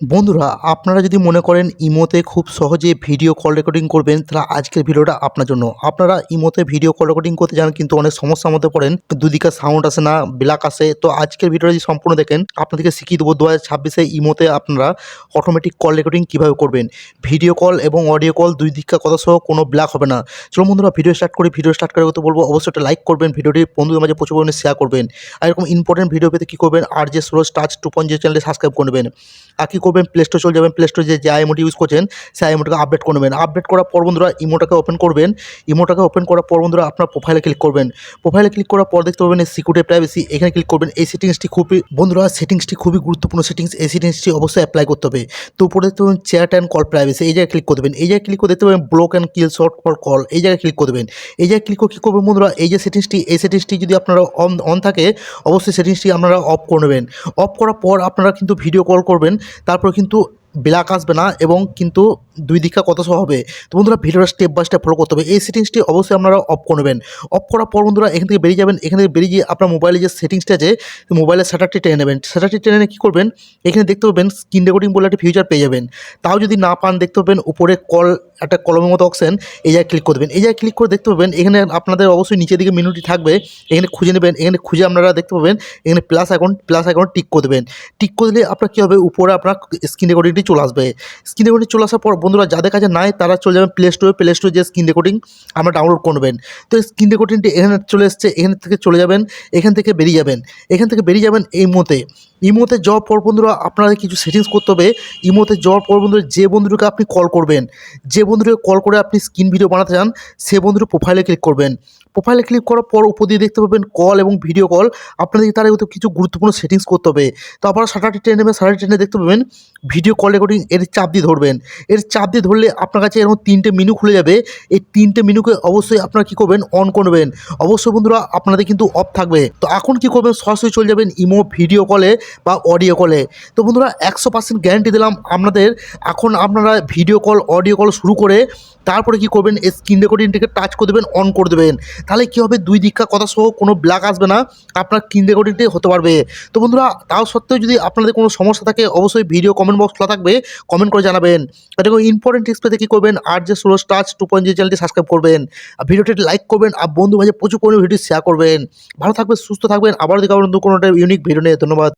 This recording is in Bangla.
বন্ধুরা, আপনারা যদি মনে করেন ইমোতে খুব সহজে ভিডিও কল রেকর্ডিং করবেন, তাহলে আজকের ভিডিওটা আপনার জন্য। আপনারা ইমোতে ভিডিও কল রেকর্ডিং করতে যান, কিন্তু অনেক সমস্যার মধ্যে পড়েন, দুদিকে সাউন্ড আসে না ব্ল্যাক আসে। তো আজকের ভিডিওটা যদি সম্পূর্ণ দেখেন, আপনাদেরকে শিখিয়ে দেবো, দু হাজার ছাব্বিশে ইমোতে আপনারা অটোমেটিক কল রেকর্ডিং কীভাবে করবেন। ভিডিও কল এবং অডিও কল দুই দিককার কথা সহ কোনো ব্ল্যাক হবে না। চলো বন্ধুরা ভিডিও স্টার্ট করি। ভিডিও স্টার্ট করে তো বলব, অবশ্যই একটা লাইক করবেন ভিডিওটি বন্ধুদের মাঝে প্রচুর পরিমাণে শেয়ার করবেন। আর এরকম ইম্পর্টেন্ট ভিডিও পেতে কী করবেন আর যে সোরস টাচ টু পয়েন্ট চ্যানেলে সাবস্ক্রাইব করে নেবেন। আর কী করবেন প্লে স্টোর চলে যাবেন প্লে স্টোরে যে আইমোটি ইউজ করছেন, সেই আইমোটাকে আপডেট করে নেবেন। আপডেট করার পর বন্ধুরা ইমোটাকে ওপেন করবেন। ইমোটাকে ওপেন করার পর বন্ধুরা, আপনার প্রোফাইলে ক্লিক করবেন। প্রোফাইলে ক্লিক করার পর দেখতে পাবেন সিকিউরিটি প্রাইভেসি এখানে ক্লিক করবেন। এই সেটিংসটি খুবই, বন্ধুরা সেটিংসটি খুবই গুরুত্বপূর্ণ সেটিংস এই সেটিংসটি অবশ্যই অ্যাপ্লাই করতে হবে। তো উপরে দেখতে পাবেন চ্যাট অ্যান্ড কল প্রাইভেসি এই জায়গায় ক্লিক করে দেবেন। এই জায়গায় ক্লিক করে দেখতে পাবেন block and kill short for call এই জায়গায় ক্লিক করে দেবেন। এই জায়গায় ক্লিক করে কী করবেন বন্ধুরা, এই যে সেটিংসটি এই সেটিংসটি যদি আপনারা অন অন থাকে, অবশ্যই সেটিংসটি আপনারা অফ করে নেবেন। অফ করার পর আপনারা কিন্তু ভিডিও কল করবেন। তারপর কিন্তু ব্ল্যাক আসবে না এবং কিন্তু দুই দিকটা কত সহ হবে। তো বন্ধুরা ভিডিওটা স্টেপ বাই স্টেপ ফলো করতে হবে। এই সেটিংসটি অবশ্যই আপনারা অফ করে নেবেন। অফ করার পর বন্ধুরা এখান থেকে বেরিয়ে যাবেন। এখান থেকে বেরিয়ে গিয়ে আপনার মোবাইলে যে সেটিংসটা আছে মোবাইলের শাটারটি টেনে নেবেন। শাটারটি টেনে নিয়ে কী করবেন? এখানে দেখতে পাবেন স্ক্রিন রেকর্ডিং বলে একটা ফিউচার পেয়ে যাবেন। তাও যদি না পান, দেখতে পাবেন উপরে কল একটা কলমের মতো অপশন এই জায়গায় ক্লিক করে দেবেন। এই জায়গায় ক্লিক করে দেখতে পাবেন, এখানে আপনাদের অবশ্যই নিচের দিকে মেনুটি থাকবে। এখানে খুঁজে নেবেন, এখানে খুঁজে আপনারা দেখতে পাবেন, এখানে plus account plus account tick করে দেবেন। টিক করে দিলে আপনার কী হবে? উপরে আপনার স্ক্রিন রেকর্ডিংটি চলে আসবে। স্ক্রিন রেকর্ডিং চলে আসার পর বন্ধুরা যাদের কাছে নাই, তারা চলে যাবেন প্লে স্টোরে প্লে স্টোরে যে স্ক্রিন রেকর্ডিং আমরা ডাউনলোড করবেন তো স্ক্রিন রেকর্ডিংটি এখানে চলে এসছে, এখান থেকে চলে যাবেন, এখান থেকে বেরিয়ে যাবেন। এখান থেকে বেরিয়ে যাবেন এই মতে ইমোতে যাওয়ার পর বন্ধুরা আপনাদের কিছু সেটিংস করতে হবে। ইমোতে যাওয়ার পর বন্ধুরা যে বন্ধুটিকে আপনি কল করবেন, যে বন্ধুটিকে কল করে আপনি স্ক্রিন ভিডিও বানাতে চান, সে বন্ধুর প্রোফাইলে ক্লিক করবেন। প্রোফাইলে ক্লিক করার পর উপর দিয়ে দেখতে পাবেন কল এবং ভিডিও কল আপনাদেরকে তার এগুলো কিছু গুরুত্বপূর্ণ সেটিংস করতে হবে। তো আপনারা সাটারটি টেনে নেবেন সাটারটি টেনে দেখতে পাবেন ভিডিও কল রেকর্ডিং এর চাপ দিয়ে ধরবেন। এর চাপ দিয়ে ধরলে আপনার কাছে এরকম তিনটে মেনু খুলে যাবে। এই তিনটে মেনুকে অবশ্যই আপনারা কী করবেন? অন করবেন অবশ্যই বন্ধুরা আপনাদের কিন্তু অফ থাকবে। তো এখন কী করবেন? সরাসরি চলে যাবেন ইমো ভিডিও কলে বা অডিও কলে তো বন্ধুরা, একশো পার্সেন্ট গ্যারান্টি দিলাম আপনাদের। এখন আপনারা ভিডিও কল অডিও কল শুরু করে তারপরে কী করবেন? এই স্ক্রিন রেকর্ডিংটিকে টাচ করে দেবেন অন করে দেবেন। তাহলে কী হবে? দুই দিককার কথা সহ কোনো ব্ল্যাক আসবে না। আপনার স্ক্রিন রেকর্ডিংটি হতে পারবে। তো বন্ধুরা, তাও সত্ত্বেও যদি আপনাদের কোনো সমস্যা থাকে, অবশ্যই ভিডিও কমেন্ট বক্স খোলা থাকবে। কমেন্ট করে জানাবেন। এরকম ইম্পর্টেন্ট টিপস পেতে কী করবেন? আর যে সোলো টাচ টু পয়েন্ট চ্যানেলটি সাবস্ক্রাইব করবেন। আর ভিডিওটি লাইক করবেন। আর বন্ধু ভাজে প্রচুর পরিমাণে ভিডিও শেয়ার করবেন। ভালো থাকবেন, সুস্থ থাকবেন। আবার দেখাবেন কোনো ইউনিক ভিডিও নিয়ে। ধন্যবাদ।